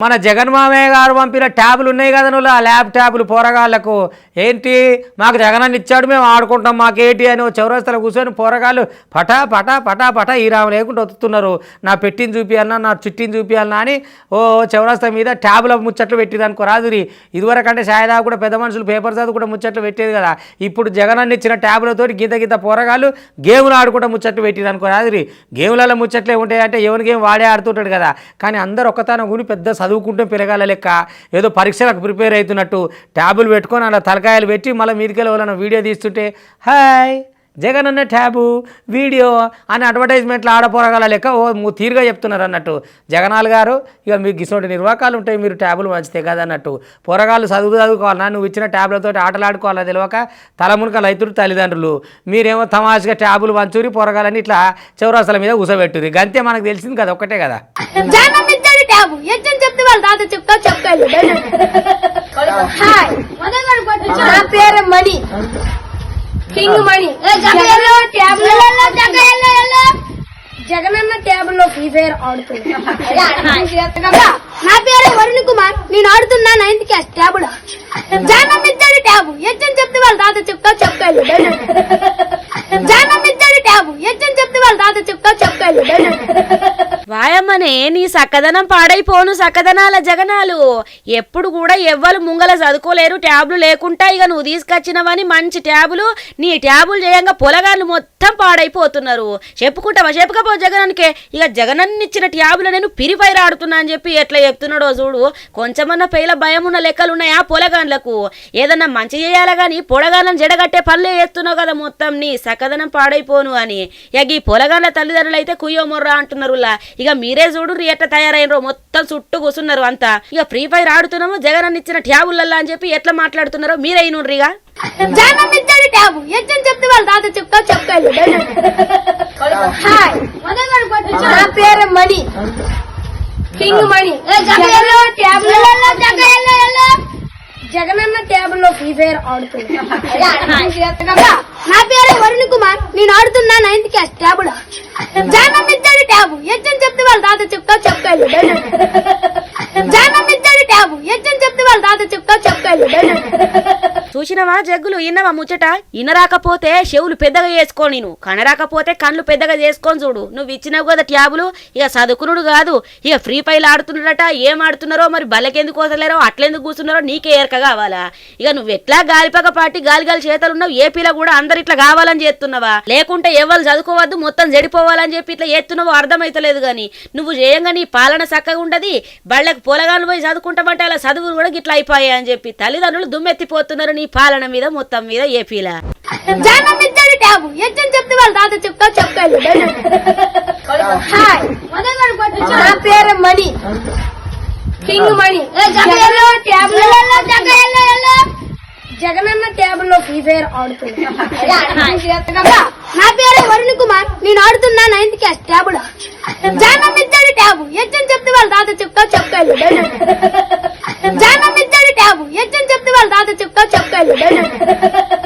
మన జగన్మామయ్య గారు పంపిన ట్యాబులు ఉన్నాయి కదా నువ్వు ఆ ల్యాబ్ ట్యాబులు పోరగాళ్ళకు. ఏంటి? మాకు జగనన్న ఇచ్చాడు మేము ఆడుకుంటాం మాకేంటి అని ఓ చౌరస్తలో కూర్చొని పోరగాళ్ళు పటా పటా పటా పటా ఈ రాము లేకుండా వత్తుతున్నారు నా పెట్టిని చూపియాలన్నా నా చిట్టిని చూపియాలన్నా అని ఓ చౌరస్తా మీద ట్యాబుల ముచ్చట్లు పెట్టింది అనుకో రాదురి ఇదివరకంటే సాయదా కూడా పెద్ద మనుషులు పేపర్ చదువు కూడా ముచ్చట్లు పెట్టేది కదా. ఇప్పుడు జగనన్న ఇచ్చిన ట్యాబులతో గీత గీత పోరగాళ్ళు గేములు ఆడుకుంటా ముచ్చట్లు పెట్టింది అనుకో రాదురి గేములలో ముచ్చట్లే ఉంటాయంటే ఎవరి గేమ్ వాడే ఆడుతుంటాడు కదా. కానీ అందరు ఒక్కతాన గుని పెద్ద చదువుకుంటే పెరగాల లెక్క. ఏదో పరీక్షలకు ప్రిపేర్ అవుతున్నట్టు ట్యాబులు పెట్టుకొని అలా తలకాయలు పెట్టి మళ్ళీ మీదికెళ్ళి వాళ్ళని వీడియో తీస్తుంటే హాయ్ జగన్ అన్న ట్యాబు వీడియో అని అడ్వర్టైజ్మెంట్లు ఆడపోరగల లెక్క ఓ తీరుగా చెప్తున్నారు అన్నట్టు. జగనాల్ గారు ఇక మీకు ఇటువంటి నిర్వాకాలు ఉంటాయి మీరు ట్యాబులు మంచితే కదా అన్నట్టు. పోరగాళ్ళు చదువు చదువుకోవాలన్నా నువ్వు ఇచ్చిన ట్యాబ్లతో ఆటలాడుకోవాలా తెలియక తలమునకలు అవుతురు తల్లిదండ్రులు. మీరేమో తమాషగా ట్యాబులు మంచూరి పోరగాలని ఇట్లా చౌరాసల మీద ఉసబెట్టుర్రి గంతే మనకు తెలిసింది కదా ఒక్కటే కదా. ట్యాబు ఎచ్చని చెప్తే వాళ్ళ తాత చెప్తా చెప్పాలి హాయ్. నా పేరు మణి. కింగ్ మణి. జగనన్న ట్యాబ్లో. ఫ్రీ ఫైర్ ఆడుతుంది. నా పేరు వరుణ్ కుమార్. నేను ఆడుతున్నా నైన్త్ క్లాస్ ట్యాబ్ జగనన్న ఇచ్చాడు ట్యాబు ఎచ్చని చెప్తే వాళ్ళ తాత చెప్తా చెప్పాలి జగనన్న ఇచ్చాడు ట్యాబు ఎచ్చని చెప్తే వాళ్ళ తాత చెప్తా చెప్పాలి వాయమ్మనే నీ సక్కదనం పాడైపోను సక్కదనాల జగనాలు. ఎప్పుడు కూడా ఎవ్వరు ముంగల చదువుకోలేరు ట్యాబ్లు లేకుండా ఇక నువ్వు తీసుకొచ్చినవని మంచి ట్యాబులు నీ ట్యాబులు చేయంగా పొలగాళ్ళు మొత్తం పాడైపోతున్నారు. చెప్పుకుంటావా? చెప్పకపో జగనానికే ఇక జగనన్న ఇచ్చిన ట్యాబులు నేను పిరిపైర ఆడుతున్నా అని చెప్పి ఎట్లా చెప్తున్నాడో చూడు. కొంచెమన్నా పేల భయం ఉన్న లెక్కలు ఉన్నాయా పొలగాన్లకు ఏదన్నా మంచి చేయాలా కానీ పొలగాళ్ళని జడగట్టే పనులే చేస్తున్నావు కదా మొత్తం నీ సకదనం పాడైపోను అని. ఇక ఈ పొలగాళ్ళ తల్లిదండ్రులు అయితే కుయ్యో మొర్రా అంటున్నారులా ఇక మీరే చూడు ఎట్లా తయారైనరో. మొత్తం చుట్టూ కూర్చున్నారు అంతా. ఇక ఫ్రీ ఫైర్ ఆడుతున్నాము జగన్ ఇచ్చిన ట్యాబులల్లా అని చెప్పి ఎట్లా మాట్లాడుతున్నారో మీరే ఇనుర్రిగా జగన్ ఇచ్చాడు ట్యాబు. ఎచ్చని చెప్తే వాళ్ళ తాత చెప్తా చెప్పాలి హాయ్. నా పేరు మణి. కింగ్ మణి. జగనన్న ట్యాబ్లో ఫ్రీ ఫైర్ ఆడుతుంది నా పేరు వరుణ్ కుమార్. నేను ఆడుతున్నా నైన్త్ క్లాస్ ట్యాబ్ జానం ఇచ్చాడు ట్యాబు ఎచ్చని చెప్తే వాళ్ళ తాత చెప్తా చెప్పాలి జానం ఇచ్చాడు ట్యాబు ఎచ్చని చెప్తే వాళ్ళ తాత చెప్తా చెప్పాలి చూసినవా జగ్గులు? ఇన్నవా ముచ్చట? ఇనరాకపోతే చెవులు పెద్దగా చేసుకో నేను. కనరాకపోతే కళ్ళు పెద్దగా చేసుకొని చూడు. నువ్వు ఇచ్చినావు కదా ట్యాబులు. ఇక చదువుకునుడు కాదు. ఇక ఫ్రీ ఫైర్ ఆడుతున్నాడట. ఏం ఆడుతున్నారో మరి బలకెందుకు వదలేరో అట్లెందుకు కూర్చున్నారో నీకే ఏరక కావాలా? ఇక నువ్వు ఎట్లా గాలిపక పాటి గాలి గాలి చేతలు ఉన్నావు ఏపీలో కూడా అందరు ఇట్లా కావాలని చేస్తున్నావా? లేకుంటే ఎవరు చదువుకోవద్దు మొత్తం జడిపోవాలని చెప్పి ఇట్లా చేస్తున్నావో అర్థమైతలేదు కానీ నువ్వు చేయంగా నీ పాలన చక్కగా ఉండదు. బళ్ళకి పొలగాలు పోయి చదువుకుంటామంటే అలా చదువులు కూడా గిట్లా అయిపోయాయి అని చెప్పి తల్లిదండ్రులు దుమ్మెత్తిపోతున్నారు నీ పాలన మీద మొత్తం మీద ఏపీలా? జగన్ ఇచ్చాడు ట్యాబు ఎచ్చని చెప్తే వాళ్ళ తాత చెప్తా చెప్పాలి హాయ్. నా పేరు మణి. కింగ్ మణి. జగనన్న ట్యాబ్లో ఫ్రీ ఫైర్ ఆడుతుంది. నా పేరు వరుణ్ కుమార్. నేను ఆడుతున్నా నైన్త్ క్లాస్ ట్యాబ్ జగన్ ఇచ్చాడు ట్యాబు ఎచ్చని చెప్తే వాళ్ళ తాత చెప్తా చెప్పాలి चल दादा चिपका चिपका